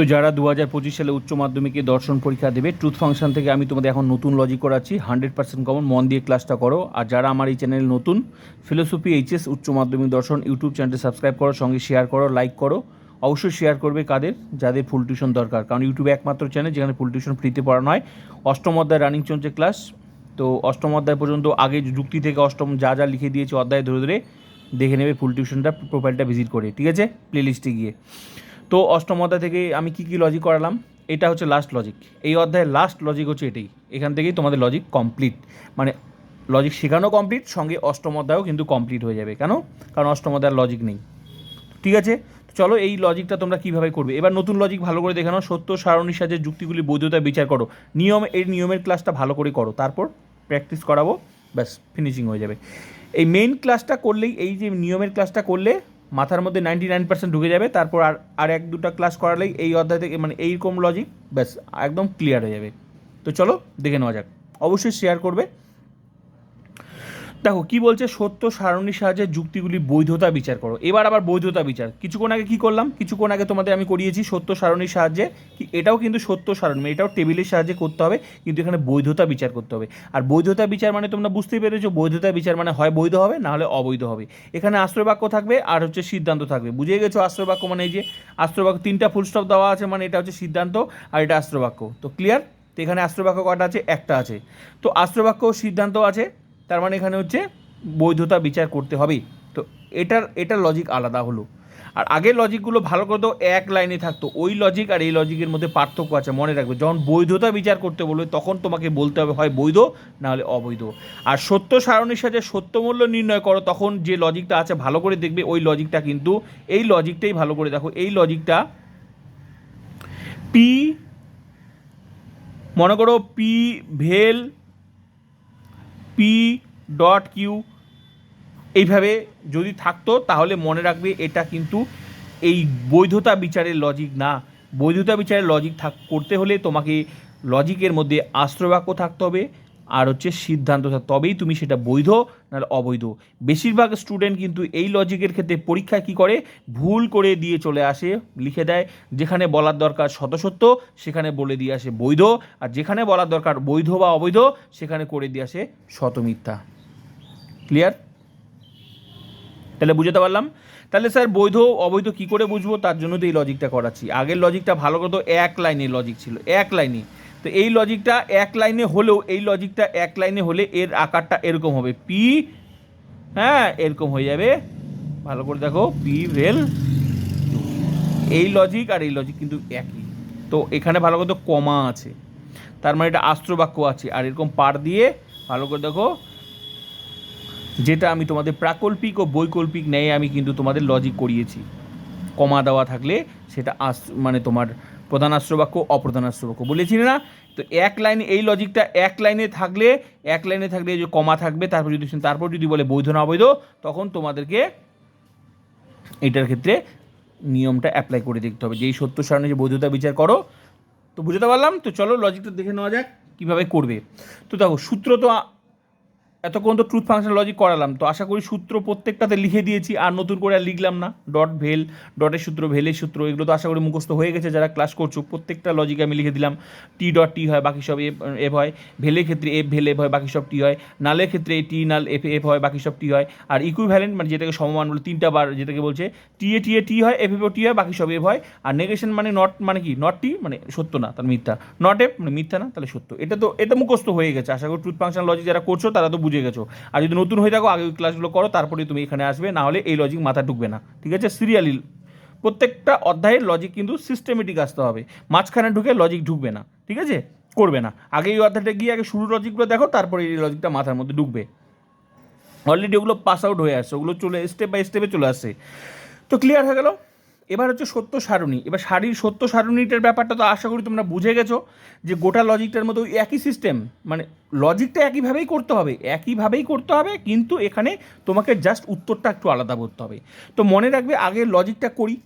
তো যারা দু হাজার পঁচিশ সালে উচ্চ মাধ্যমিকে দর্শন পরীক্ষা দেবে ট্রুথ ফাংশন থেকে আমি তোমাদের এখন নতুন লজিক করাচ্ছি হান্ড্রেড পার্সেন্ট কমন মন দিয়ে ক্লাসটা করো। আর যারা আমার এই চ্যানেল নতুন ফিলোসফি এইচএস উচ্চ মাধ্যমিক দর্শন ইউটিউব চ্যানেলটি সাবস্ক্রাইব করো, সঙ্গে শেয়ার করো লাইক করো। অবশ্যই শেয়ার করবে কাদের? যাদের ফুল টিউশন দরকার। কারণ ইউটিউবে একমাত্র চ্যানেল যেখানে ফুল টিউশন ফ্রিতে পড়ানো হয়। অষ্টম অধ্যায় রানিং চলছে ক্লাস তো অষ্টম অধ্যায় পর্যন্ত আগে যুক্তি থেকে অষ্টম যা যা লিখে দিয়েছে অধ্যায় ধরে ধরে দেখে নেবে ফুল টিউশনটা প্রোফাইলটা ভিজিট করে। ঠিক আছে? প্লেলিস্টে গিয়ে। তো অষ্টম অধ্যায় থেকে আমি কি কি লজিক করালাম? এটা হচ্ছে লাস্ট লজিক এই অধ্যায়ের লাস্ট লজিক হচ্ছে এটাই। এখান থেকেই তোমাদের লজিক কমপ্লিট মানে লজিক শেখানো কমপ্লিট সঙ্গে অষ্টম অধ্যায়ও কিন্তু কমপ্লিট হয়ে যাবে। কেন? কারণ অষ্টম অধ্যায়ের লজিক নেই। ঠিক আছে? চলো এই লজিকটা তোমরা কীভাবে করবে? এবার নতুন লজিক ভালো করে দেখে নাও। সত্য সারণীর সাহায্যে যুক্তিগুলি বৈধতা বিচার করো। নিয়ম, এই নিয়মের ক্লাসটা ভালো করে করো। তারপর প্র্যাকটিস করাবো। ব্যাস ফিনিশিং হয়ে যাবে। এই মেইন ক্লাসটা করলেই, এই যে নিয়মের ক্লাসটা করলে মাথার মধ্যে নাইনটি নাইন পার্সেন্ট ঢুকে যাবে, তারপর আর আর এক দুটা ক্লাস করালেই এই অধ্যায় থেকে মানে এইরকম লজিক ব্যাস, একদম ক্লিয়ার হয়ে যাবে। তো চলো, দেখে নেওয়া যাক। অবশ্যই শেয়ার করবে। দেখো, কি বলছে? সত্য সারণীর সাহায্যে যুক্তিগুলি বৈধতা বিচার করো। এবার আবার বৈধতা বিচার। কিছুক্ষণ আগে কি করলাম? কিছুক্ষণ আগে তোমাদের আমি করিয়েছি সত্য সারণীর সাহায্যে। কি, এটাও কিন্তু সত্য সারণী, এটাও টেবিলের সাহায্যে করতে হবে, কিন্তু এখানে বৈধতা বিচার করতে হবে। আর বৈধতা বিচার মানে তোমরা বুঝতেই পেরেছ, বৈধতা বিচার মানে হয় বৈধ হবে, না হলে অবৈধ হবে। এখানে আশ্রয় বাক্য থাকবে আর হচ্ছে সিদ্ধান্ত থাকবে। বুঝে গেছো আশ্রয় বাক্য মানে এই যে আশ্রয় বাক্য তিনটা ফুল স্টপ দেওয়া আছে মানে এটা হচ্ছে সিদ্ধান্ত আর এটা আশ্রয় বাক্য তো ক্লিয়ার তো এখানে আশ্রয় বাক্য কটা আছে? একটা আছে। তো আশ্রয় বাক্য সিদ্ধান্ত আছে। তার মানে এখানে হচ্ছে বৈধতা বিচার করতে হবে। তো এটার এটার লজিক আলাদা হলো। আর আগের লজিকগুলো ভালো করে তো এক লাইনে থাকতো। ওই লজিক আর এই লজিকের মধ্যে পার্থক্য আছে, মনে রাখবে। যখন বৈধতা বিচার করতে বলবে, তখন তোমাকে বলতে হবে হয় বৈধ, না হলে অবৈধ। আর সত্য সারণীর সাথে সত্য মূল্য নির্ণয় করো, তখন যে লজিকটা আছে, ভালো করে দেখবে ওই লজিকটা কিন্তু, এই লজিকটাই ভালো করে দেখো। এই লজিকটা পি মনে করো পি ভেল পি ডট কিউ এইভাবে যদি থাকতো, তাহলে মনে রাখবে এটা কিন্তু এই বৈধতা বিচারের লজিক না। বৈধতা বিচারের লজিক থাক, করতে হলে তোমাকে লজিকের মধ্যে আশ্রবাক্য থাকতে হবে। আর হচ্ছে সিদ্ধান্ত তবেই তুমি সেটা বৈধ নাহলে অবৈধ। বেশিরভাগ স্টুডেন্ট কিন্তু এই লজিকের ক্ষেত্রে পরীক্ষা কি করে? ভুল করে দিয়ে চলে আসে, লিখে দেয়। যেখানে বলার দরকার শতসত্য সেখানে বলে দিয়ে আসে বৈধ। আর যেখানে বলার দরকার বৈধ বা অবৈধ, সেখানে করে দিয়ে আসে শতমিথ্যা ক্লিয়ার তাহলে বুঝতে পারলাম? তাহলে স্যার, বৈধ, অবৈধ কি করে বুঝব? তার জন্য তো এই লজিকটা করাচ্ছি। আগের লজিকটা ভালো করে তো এক লাইনের লজিক ছিল, এক লাইনে তো এই লজিকটা এক লাইনে হলেও, এই লজিকটা এক লাইনে হলে এর আকারটা এরকম হবে। পি হ্যাঁ এরকম হয়ে যাবে। ভালো করে দেখো পি ভেল এই লজিক আর এই লজিক কিন্তু একই। তো এখানে ভালো করে কমা আছে। তার মানে এটা আস্ত্র বাক্য আছে। আর এরকম পার দিয়ে ভালো করে দেখো, যেটা আমি তোমাদের প্রাকল্পিক ও বৈকল্পিক ন্যায় আমি কিন্তু তোমাদের লজিক করিয়েছি। কমা দেওয়া থাকলে সেটা আস মানে তোমার প্রধান আশ্রবাক্য অপ্রধান আশ্রবাক্য বলেছি না? তো এক লাইনে, এই লজিকটা এক লাইনে থাকলে, এক লাইনে থাকলে যে কমা থাকবে, তারপর যদি তারপর যদি বলে বৈধ না অবৈধ, তখন তোমাদেরকে এটার ক্ষেত্রে নিয়মটা অ্যাপ্লাই করে দেখতে হবে। যেই সত্য সারণে যে বৈধতা বিচার করো, তো বুঝতে পারলাম? তো চলো লজিকটা দেখে নেওয়া যাক কীভাবে করবে। তো দেখো, সূত্র তো এতক্ষণ তো ট্রুথ ফাংশন লজিক করালাম, তো আশা করি সূত্র প্রত্যেকটাতে লিখে দিয়েছি, আর নতুন করে আর লিখলাম না। ডট ভেল ডটের সূত্র, ভেলের সূত্র, এগুলো তো আশা করি মুখস্থ হয়ে গেছে, যারা ক্লাস করছ, প্রত্যেকটা লজিকে আমি লিখে দিলাম টি ডট টি হয়, বাকি সব এফ হয়, ভেলের ক্ষেত্রে এফ ভেল এফ হয়, বাকি সব টি হয়, নালের ক্ষেত্রে টি নাল এফ এফ হয়, বাকি সব টি হয়, আর ইকুইভ্যালেন্ট মানে যেটাকে সমমান বলে তিনটা বার যেটাকে বলছে টি এ টি এ টি হয় এফ এফ টি হয়, বাকি সব এফ হয়, আর নেগেশন মানে নট মানে কি নট টি মানে সত্য না, তার মিথ্যা। নট এফ মানে মিথ্যা না, তাহলে সত্য। এটা তো, এটা মুখস্থ হয়ে গেছে, আশা করি ট্রুথ ফাংশন লজিক যারা করছ, তারা তো বুঝে গেছো। আর যদি নতুন হয়ে থাকো, আগে ক্লাসগুলো করো তারপরে তুমি এখানে আসবে, না হলে এই লজিক মাথা ঢুকবে না, ঠিক আছে? সিরিয়ালি প্রত্যেকটা অধ্যায়ের লজিক কিন্তু সিস্টেমেটিক আসতে হবে। মাঝখানে ঢুকে লজিক ঢুকবে না, ঠিক আছে? করবে না। আগে এই অধ্যায়টা গিয়ে, আগে শুরু লজিকগুলো দেখো, তারপরে এই লজিকটা মাথার মধ্যে ঢুকবে। অলরেডি ওগুলো পাস আউট হয়ে আসছে, ওগুলো চলে স্টেপ বাই স্টেপে চলে আসছে। তো ক্লিয়ার হয়ে গেল? এবার হচ্ছে সত্য সারণী। এবার শাড়ির সত্য সারণীটার ব্যাপারটা তো আশা করি তোমরা বুঝে গেছো যে গোটা লজিকটার মতো একই সিস্টেম মানে লজিকটা একইভাবেই করতে হবে, একইভাবেই করতে হবে, কিন্তু এখানে তোমাকে জাস্ট উত্তরটা একটু আলাদা করতে হবে। তো মনে রাখবে, আগে লজিকটা করি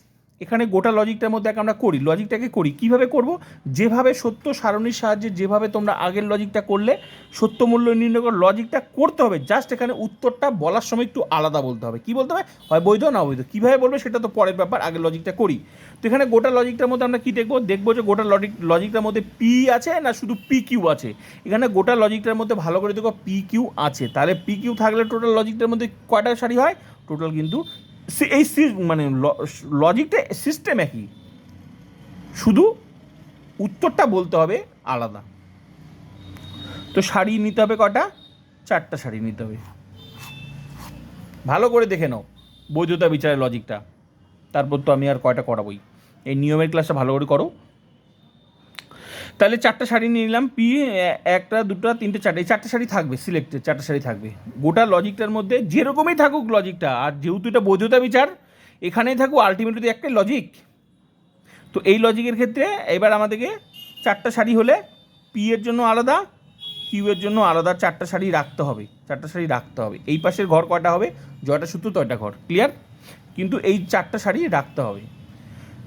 এখানে গোটা লজিকটার মধ্যে আমরা করি, লজিকটাকে করি। কীভাবে করব? যেভাবে সত্য সারণীর সাহায্যে যেভাবে তোমরা আগের লজিকটা করলে, সত্য মূল্য নির্ণয় করে লজিকটা করতে হবে। জাস্ট এখানে উত্তরটা বলার সময় একটু আলাদা বলতে হবে। কি বলতে হবে? হয় বৈধ না অবৈধ? কীভাবে বলবে সেটা তো পরের ব্যাপার, আগের লজিকটা করি। তো এখানে গোটা লজিকটার মধ্যে আমরা কী দেখব? দেখব যে গোটা লজিক, লজিকটার মধ্যে পি আছে না শুধু পি কিউ আছে? এখানে গোটা লজিকটার মধ্যে ভালো করে দেখো পি কিউ আছে। তাহলে পি কিউ থাকলে টোটাল লজিকটার মধ্যে কয়টা সারি হয়? টোটাল কিন্তু এই মানে লজিকটা সিস্টেম একই। শুধু উত্তরটা বলতে হবে আলাদা। তো শাড়ি নিতে হবে কটা? চারটা শাড়ি নিতে হবে। ভালো করে দেখে নাও বৈধতা বিচারের লজিকটা তারপর তো আমি আর কয়টা করাবই। এই নিয়মের ক্লাসটা ভালো করে করো। তাহলে চারটা শাড়ি নিয়ে নিলাম পি একটা, দুটো, তিনটে, চারটে, এই চারটে শাড়ি থাকবে সিলেক্টেড চারটে শাড়ি থাকবে। গোটা লজিকটার মধ্যে যেরকমই থাকুক লজিকটা, আর যেহেতু এটা বৈধতা বিচার, এখানেই থাকুক আলটিমেটলি একটাই লজিক তো এই লজিকের ক্ষেত্রে এবার আমাদেরকে চারটা শাড়ি হলে পি এর জন্য আলাদা কিউ এর জন্য আলাদা চারটা শাড়ি রাখতে হবে, চারটা শাড়ি রাখতে হবে। এই পাশের ঘর কয়টা হবে? জয়টা সূত্র তয়টা ঘর ক্লিয়ার কিন্তু এই চারটা শাড়ি রাখতে হবে।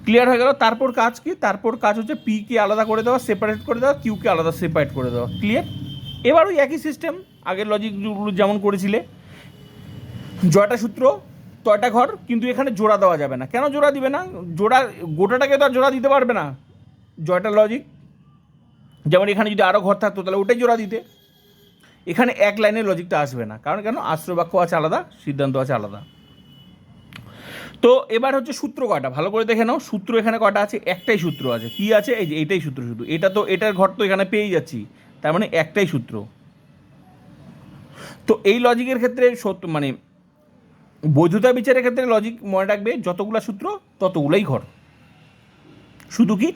ক্লিয়ার হয়ে গেল। তারপর কাজ কি? তারপর কাজ হচ্ছে পি কে আলাদা করে দেওয়া সেপারেট করে দেওয়া কিউকে আলাদা সেপারেট করে দেওয়া। ক্লিয়ার এবার ওই একই সিস্টেম আগের লজিকগুলো যেমন করেছিলে। জয়টা সূত্র, তয়টা ঘর, কিন্তু এখানে জোড়া দেওয়া যাবে না। কেন জোড়া দিবে না? জোড়া, গোটাটাকে তো আর জোড়া দিতে পারবে না। জয়টা লজিক যেমন এখানে যদি আরও ঘর থাকতো, তাহলে ওটাই জোড়া দিতে। এখানে এক লাইনের লজিকটা আসবে না। কারণ কেন? আশ্রয় বাক্য আছে আলাদা, সিদ্ধান্ত আছে আলাদা। তো এবার হচ্ছে সূত্র কটা ভালো করে দেখে নাও। সূত্র এখানে কটা আছে? একটাই সূত্র আছে। কি আছে? এই যে এটাই সূত্র, শুধু। এটা তো, এটার ঘর তো এখানে পেয়েই যাচ্ছি। তার মানে একটাই সূত্র। তো এই লজিকের ক্ষেত্রে সত্য মানে বৈধতা বিচারের ক্ষেত্রে লজিক মনে রাখবে, যতগুলো সূত্র, ততগুলাই ঘর। শুধু কি?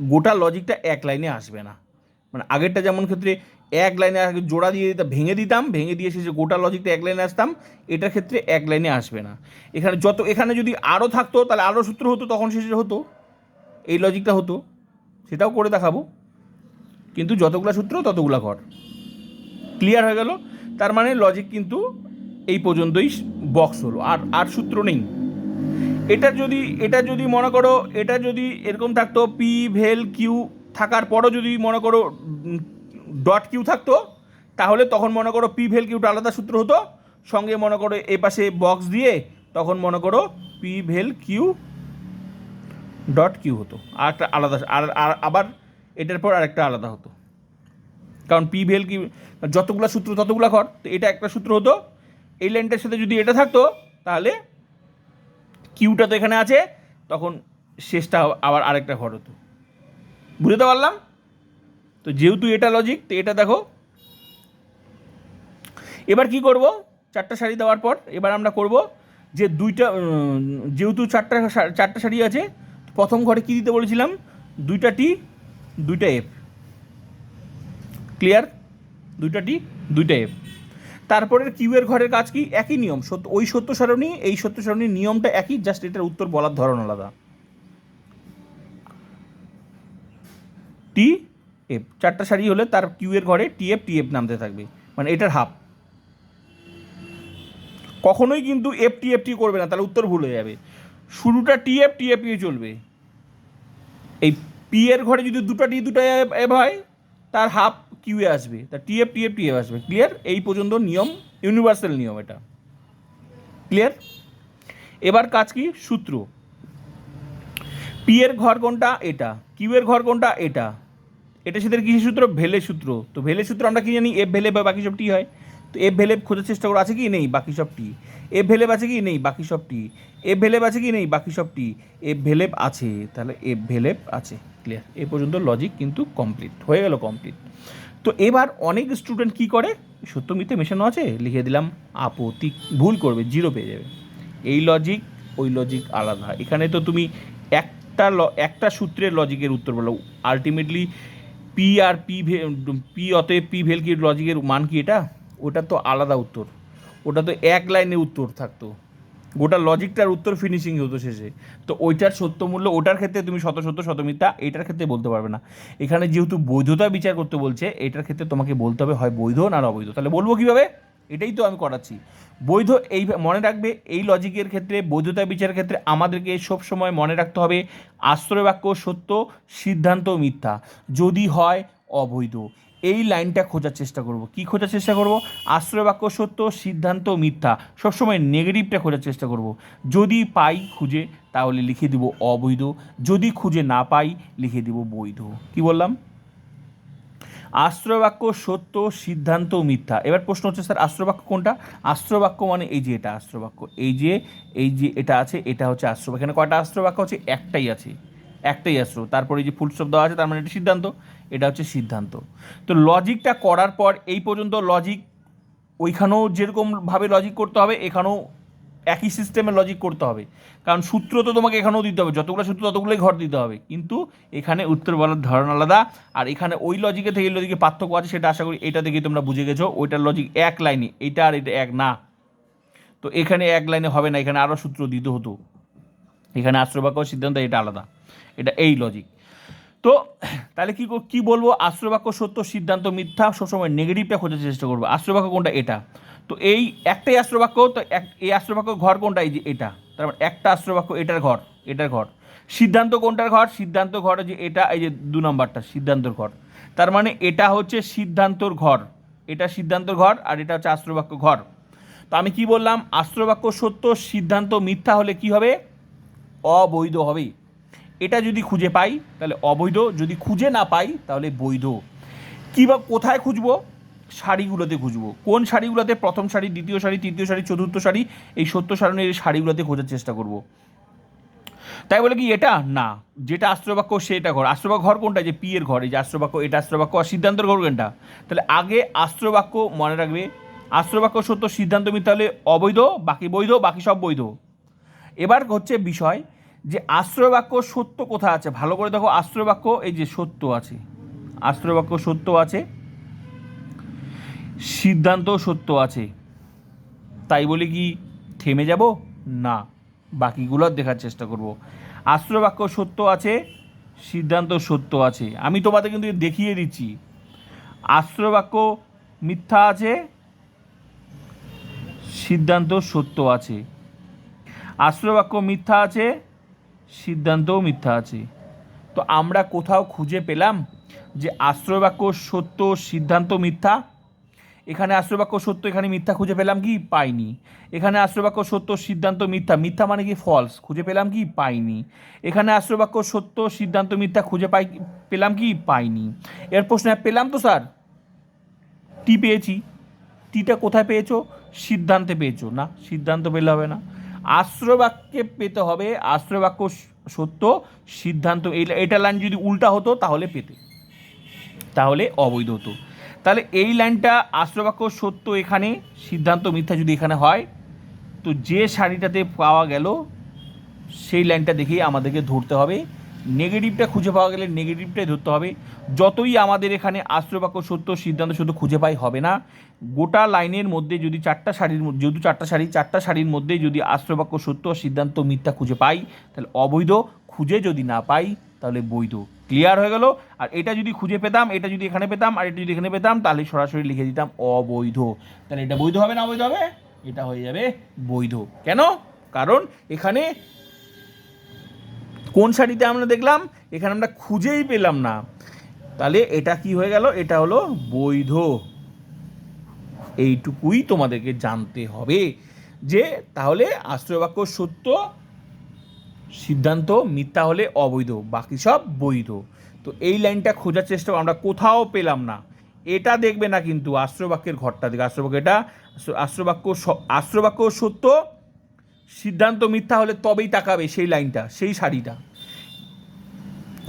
গোটা লজিকটা এক লাইনে আসবে না। মানে আগেরটা যেমন ক্ষেত্রে এক লাইনে জোড়া দিয়ে দিতাম ভেঙে দিতাম, ভেঙে দিয়ে শেষে গোটা লজিকটা এক লাইনে আসতাম, এটার ক্ষেত্রে এক লাইনে আসবে না। এখানে যত, এখানে যদি আরও থাকতো, তাহলে আরও সূত্র হতো, তখন শেষে হতো, এই লজিকটা হতো, সেটাও করে দেখাবো। কিন্তু যতগুলা সূত্র, ততগুলা ঘর। ক্লিয়ার হয়ে গেল? তার মানে লজিক কিন্তু এই পর্যন্তই বক্স হলো, আর আর সূত্র নেই। এটা যদি এটা যদি মনে করো, এটা যদি এরকম থাকতো পি ভেল কিউ থাকার পরও যদি মনে করো ডট কিউ থাকতো, তাহলে তখন মনে করো পি ভেল কিউটা আলাদা সূত্র হতো। সঙ্গে মনে করো এ পাশে বক্স দিয়ে তখন মনে করো পি ভেল কিউ ডট কিউ হতো। আর একটা আলাদা, আর আর আবার এটার পর আরেকটা আলাদা হতো। কারণ পি ভেল কিউ যতগুলো সূত্র ততগুলো ঘর, তো এটা একটা সূত্র হতো। এই লাইনটার সাথে যদি এটা থাকতো, তাহলে কিউটা তো এখানে আছে, তখন শেষটা আবার আরেকটা ঘর হতো। বুঝতে পারলাম? তো যেহেতু এটা লজিক তো এটা দেখো। এবার কি করব? চারটা শাড়ি দেওয়ার পর এবার আমরা করব যে দুইটা যেহেতু চারটা চারটা শাড়ি আছে, প্রথম ঘরে কি দিতে বলেছিলাম? দুইটা টি, দুইটা এফ ক্লিয়ার দুইটা টি, দুইটা এফ তারপরে কিউয়ের ঘরের কাজ কি? একই নিয়ম। সত্য, ওই সত্য সারণী, এই সত্য সারণীর নিয়মটা একই জাস্ট এটার উত্তর বলার ধরন আলাদা। টি এফ চারটা শাড়ি হলে তার কিউয়ের ঘরে টি এফ টি এফ নামতে থাকবে। মানে এটার হাফ। কখনোই কিন্তু এফ টি এফ টি করবে না, তাহলে উত্তর ভুল হয়ে যাবে। শুরুটা টি এফ টি এফ চলবে। এই পি এর ঘরে যদি দুটো টি দুটো এফ হয়, তার হাফ কিউয়ে আসবে। তার T F T F T F আসবে। ক্লিয়ার এই পর্যন্ত নিয়ম ইউনিভার্সাল নিয়ম এটা। ক্লিয়ার এবার কাজ কি? সূত্র। পি এর ঘর কোনটা? এটা। কিউ এর ঘর কোনটা? এটা। এটার সাথে কিসের সূত্র? ভেলে সূত্র। তো ভেলে সূত্র আমরা কি জানি? এফ ভেলে বা বাকি সব টি হয়। তো এফ ভেলে খোঁজার চেষ্টা করো আছে কি? নেই, বাকি সব টি। এফ ভেলেব আছে কি? নেই, বাকি সব টি। এফ ভেলেব আছে কি? নেই, বাকি সব টি। এফ ভেলেব আছে। তাহলে এফ ভেলেব আছে। ক্লিয়ার এ পর্যন্ত লজিক কিন্তু কমপ্লিট হয়ে গেল কমপ্লিট তো এবার অনেক স্টুডেন্ট কি করে? সত্য, মিথ্যে মেশানো আছে? লিখে দিলাম, আপত্তি, ভুল করবে জিরো পেয়ে যাবে। এই লজিক ওই লজিক আলাদা। এখানে তো তুমি একটা একটা সূত্রের লজিকের উত্তর বলো আলটিমেটলি পি আর পি পি অতএব পি ভেলকির লজিকের মান কি এটা? ওটা তো আলাদা উত্তর। ওটা তো এক লাইনে উত্তর থাকতো। গোটা লজিকটার উত্তর ফিনিশিং হতো শেষে। তো ওইটার সত্য মূল্য, ওটার ক্ষেত্রে তুমি শত সত্য, শত মিথ্যা, এটার ক্ষেত্রে বলতে পারবে না। এখানে যেহেতু বৈধতা বিচার করতে বলছে, এটার ক্ষেত্রে তোমাকে বলতে হবে হয় বৈধ না অবৈধ। তাহলে বলব কীভাবে? এটাই তো আমি করাচ্ছি। বৈধ এই মনে রাখবে, এই লজিকের ক্ষেত্রে, বৈধতা বিচারের ক্ষেত্রে আমাদেরকে সবসময় মনে রাখতে হবে আশ্রয় বাক্য সত্য, সিদ্ধান্ত মিথ্যা। যদি হয়, অবৈধ। এই লাইনটা খোঁজার চেষ্টা করব। কি খোঁজার চেষ্টা করব? আশ্রয় বাক্য সত্য, সিদ্ধান্ত মিথ্যা। সবসময় নেগেটিভটা খোঁজার চেষ্টা করব। যদি পাই, খুঁজে, তাহলে লিখে দিব অবৈধ। যদি খুঁজে না পাই, লিখে দিব বৈধ। কি বললাম? আশ্রয় বাক্য সত্য, সিদ্ধান্ত মিথ্যা। এবার প্রশ্ন হচ্ছে, স্যার আশ্রয় বাক্য কোনটা? আশ্রয় বাক্য মানে এই যে এটা আশ্রয় বাক্য এই যে এই যে এটা আছে, এটা হচ্ছে আশ্রয় এখানে কয়টা আশ্রয় বাক্য হচ্ছে একটাই আছে, একটাই আশ্রয়। তারপরে এই যে ফুল দেওয়া আছে, তার মানে এটা সিদ্ধান্ত, এটা হচ্ছে সিদ্ধান্ত। তো লজিকটা করার পর এই পর্যন্ত লজিক, ওইখানেও যেরকমভাবে লজিক করতে হবে, এখানেও একই সিস্টেমে লজিক করতে হবে। কারণ সূত্র তো তোমাকে এখানেও দিতে হবে, যতগুলো সূত্র ততগুলোই ঘর দিতে হবে। কিন্তু এখানে উত্তর বলার ধরন আলাদা, আর এখানে ওই লজিকে থেকে লজিকে পার্থক্য আছে, সেটা আশা করি এটা দেখেই তোমরা বুঝে গেছো, ওইটার লজিক এক লাইনে এটা আর এটা এক না। তো এখানে এক লাইনে হবে না, এখানে আরও সূত্র দিতে হতো। এখানে আশ্রবাক্য সিদ্ধান্ত, এটা আলাদা। এটা এই লজিক তো তাহলে কি কি বলব? আশ্রবাক্য সত্য, সিদ্ধান্ত মিথ্যা, সবসময় নেগেটিভটা খোঁজার চেষ্টা করব। আশ্রবাক্য কোনটা? এটা। তো এই একটাই আশ্রবাক্য তো এই আশ্রবাক্য ঘর কোনটা? এই যে এটা। তার মানে একটা আশ্রবাক্য এটার ঘর এটার ঘর। সিদ্ধান্ত কোনটার ঘর? সিদ্ধান্ত ঘর যে এটা, এই যে দু নম্বরটা, সিদ্ধান্তর ঘর। তার মানে এটা হচ্ছে সিদ্ধান্তর ঘর। এটা সিদ্ধান্তর ঘর আর এটা হচ্ছে আশ্রবাক্য ঘর। তো আমি কি বললাম? আশ্রবাক্য সত্য, সিদ্ধান্ত মিথ্যা হলে কি হবে? অবৈধ হবে। এটা যদি খুঁজে পাই, তাহলে অবৈধ। যদি খুঁজে না পাই, তাহলে বৈধ। কী বা কোথায় খুঁজবো? শাড়িগুলোতে খুঁজবো। কোন শাড়িগুলোতে প্রথম শাড়ি, দ্বিতীয় শাড়ি, তৃতীয় শাড়ি, চতুর্থ শাড়ি, এই সত্য সারণের শাড়িগুলোতে খোঁজার চেষ্টা করব। তাই বলে কি এটা? না। যেটা আশ্রবাক্য সেটা ঘর। আশ্রবাক্য ঘর কোনটা? যে পি এর ঘর, এই যে আশ্রবাক্য এটা আশ্রবাক্য আর সিদ্ধান্তর ঘর কোনটা? তাহলে আগে আশ্রবাক্য মনে রাখবে। আশ্রবাক্য সত্য, সিদ্ধান্ত, মিথ্যা হলে অবৈধ, বাকি বৈধ, বাকি সব বৈধ। এবার হচ্ছে বিষয় যে আশ্রয় বাক্য সত্য কোথায় আছে? ভালো করে দেখো আশ্রয় বাক্য এই যে সত্য আছে। আশ্রয় বাক্য সত্য আছে। সিদ্ধান্ত সত্য আছে। তাই বলে কি থেমে যাব? না, বাকিগুলো দেখার চেষ্টা করব। আশ্রয় বাক্য সত্য আছে, সিদ্ধান্ত সত্য আছে। আমি তোমাদের কিন্তু দেখিয়ে দিচ্ছি। আশ্রয় বাক্য মিথ্যা আছে, সিদ্ধান্ত সত্য আছে। আশ্রয় বাক্য মিথ্যা আছে, সিদ্ধান্তও মিথ্যা আছে। তো আমরা কোথাও খুঁজে পেলাম যে আশ্রয় বাক্য সত্য, সিদ্ধান্ত মিথ্যা? এখানে আশ্রয় বাক্য সত্য, এখানে মিথ্যা খুঁজে পেলাম কি? পাইনি। এখানে আশ্রয় বাক্য সত্য, সিদ্ধান্ত মিথ্যা মিথ্যা মানে কি? ফলস খুঁজে পেলাম কি? পাইনি। এখানে আশ্রয় বাক্য সত্য, সিদ্ধান্ত মিথ্যা খুঁজে পাই, পেলাম কি? পাইনি। এর প্রশ্ন পেলাম তো, স্যার। টি পেয়েছি। টিটা কোথায় পেয়েছ? সিদ্ধান্তে পেয়েছ। না, সিদ্ধান্ত পেলে হবে না। আশ্রয় বাক্যে পেতে হবে আশ্রয় বাক্য সত্য, সিদ্ধান্ত এটা লাইন যদি উল্টা হতো তাহলে পেতে। তাহলে অবৈধ হতো। তাহলে এই লাইনটা আশ্রয় বাক্য সত্য এখানে, সিদ্ধান্ত মিথ্যা যদি এখানে হয়, তো যে শাড়িটাতে পাওয়া গেল, সেই লাইনটা দেখেই আমাদেরকে ধরতে হবে। নেগেটিভটা খুঁজে পাওয়া গেলে নেগেটিভটাই ধরতে হবে। যতই আমাদের এখানে আশ্রয় বাক্য সত্য, সিদ্ধান্ত শুধু খুঁজে পাই হবে না। গোটা লাইনের মধ্যে যদি চারটা শাড়ির যেহেতু চারটা শাড়ি, চারটা শাড়ির মধ্যে যদি আশ্রয় বাক্য সত্য, সিদ্ধান্ত মিথ্যা খুঁজে পাই, তাহলে অবৈধ খুঁজে যদি না পাই, তাহলে বৈধ। ক্লিয়ার হয়ে গেল। আর এটা যদি খুঁজে পেতাম, এটা যদি এখানে পেতাম, আর এটা যদি এখানে পেতাম, তাহলে সরাসরি লিখে দিতাম অবৈধ। তাহলে এটা বৈধ হবে না অবৈধ হবে? এটা হয়ে যাবে বৈধ। কেন? কারণ এখানে কোন শাড়িতে আমরা দেখলাম? এখানে আমরা খুঁজেই পেলাম না। তাহলে এটা কি হয়ে গেল? এটা হলো বৈধ। এইটুকুই তোমাদেরকে জানতে হবে। যে তাহলে আশ্রয় বাক্য সত্য সিদ্ধান্ত, মিথ্যা হলে অবৈধ, বাকি সব বৈধ। তো এই লাইনটা খোঁজার চেষ্টা আমরা কোথাও পেলাম না। এটা দেখবে না কিন্তু আশ্রবাক্যের ঘরটা দিকে আশ্রবাক্য এটা? আশ্রবাক্য আশ্রবাক্য সত্য, সিদ্ধান্ত মিথ্যা হলে তবেই তাকাবে সেই লাইনটা, সেই শাড়িটা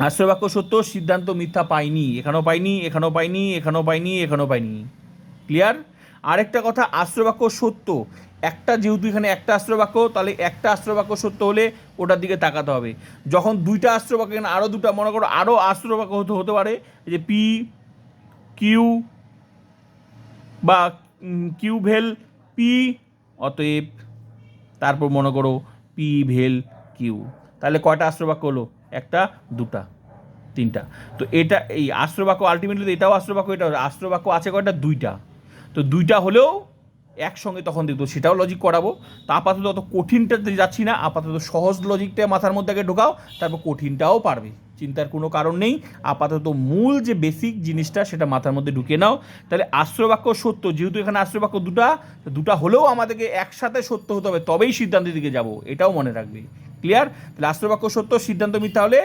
আশ্রবাক্য সত্য, সিদ্ধান্ত মিথ্যা পাইনি, এখানেও পাইনি এখানেও পাইনি এখানেও পাইনি এখানেও পাইনি। ক্লিয়ার? আরেকটা কথা আশ্রবাক্য সত্য একটা যেহেতু এখানে একটা আশ্রবাক্য তাহলে একটা আশ্রবাক্য সত্য হলে ওটার দিকে তাকাতে হবে। যখন দুইটা আশ্রবাক্য এখানে আরও দুটা, মনে করো আরও আশ্রবাক্য হতে হতে পারে, যে পি, কিউ বা কিউ ভেল, পি, অতএব তারপর মনে করো পি ভেল, কিউ। তাহলে কয়টা আশ্রবাক্য হলো? একটা, দুটা, তিনটা। তো এটা এই আশ্রবাক্য আলটিমেটলি এটাও আশ্রবাক্য এটা আশ্রবাক্য আছে কয়টা? দুইটা। তো দুইটা হলেও একসঙ্গে তখন দেখতো সেটাও লজিক করাবো। তা আপাতত অত কঠিনটাতে যাচ্ছি না, আপাতত সহজ লজিকটা মাথার মধ্যে আগে ঢোকাও, তারপর কঠিনটাও পারবে, চিন্তার কোনো কারণ নেই। আপাতত মূল যে বেসিক জিনিসটা সেটা মাথার মধ্যে ঢুকে নাও। তাহলে আশ্রবাক্য সত্য, যেহেতু এখানে আশ্রবাক্য দুটা দুটা হলেও আমাদেরকে একসাথে সত্য হতে হবে, তবেই সিদ্ধান্তের দিকে যাব, এটাও মনে রাখবে। ক্লিয়ার তাহলে আশ্রবাক্য সত্য, সিদ্ধান্ত মিথ্যা হলে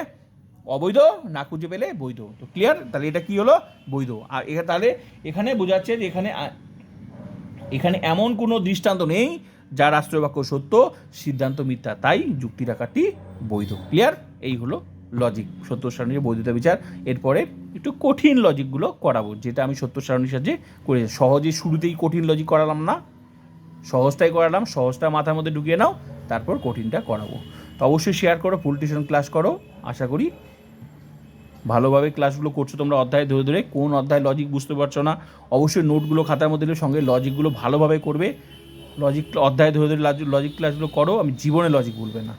অবৈধ, না খুঁজে পেলে বৈধ। তো ক্লিয়ার তাহলে এটা কি হলো? বৈধ। আর এখানে তাহলে এখানে বোঝাচ্ছে যে এখানে এখানে এমন কোনো দৃষ্টান্ত নেই যার রাষ্ট্রবাক্য সত্য, সিদ্ধান্ত মিথ্যা। তাই যুক্তির আকারটি বৈধ। ক্লিয়ার এই হলো লজিক সত্য সারণীর বৈধতা বিচার। এরপরে একটু কঠিন লজিকগুলো করাবো, যেটা আমি সত্য সারণীর সাহায্যে করেছি সহজে শুরুতেই কঠিন লজিক করালাম না। সহজটাই করালাম, সহজটা মাথার মধ্যে ঢুকিয়ে নাও, তারপর কঠিনটা করাবো। তো অবশ্যই শেয়ার করো ফুল টিউশন ক্লাস করো। আশা করি ভালোভাবে ক্লাসগুলো করছ, তোমরা অধ্যায় ধরে ধরে কোন অধ্যায় লজিক বুঝতে পারছ না, অবশ্যই নোটগুলো খাতার মধ্যে সঙ্গে লজিকগুলো ভালোভাবে করবে। লজিক অধ্যায় ধরে ধরে লজিক ক্লাসগুলো করো, আমি জীবনে লজিক বলবে না।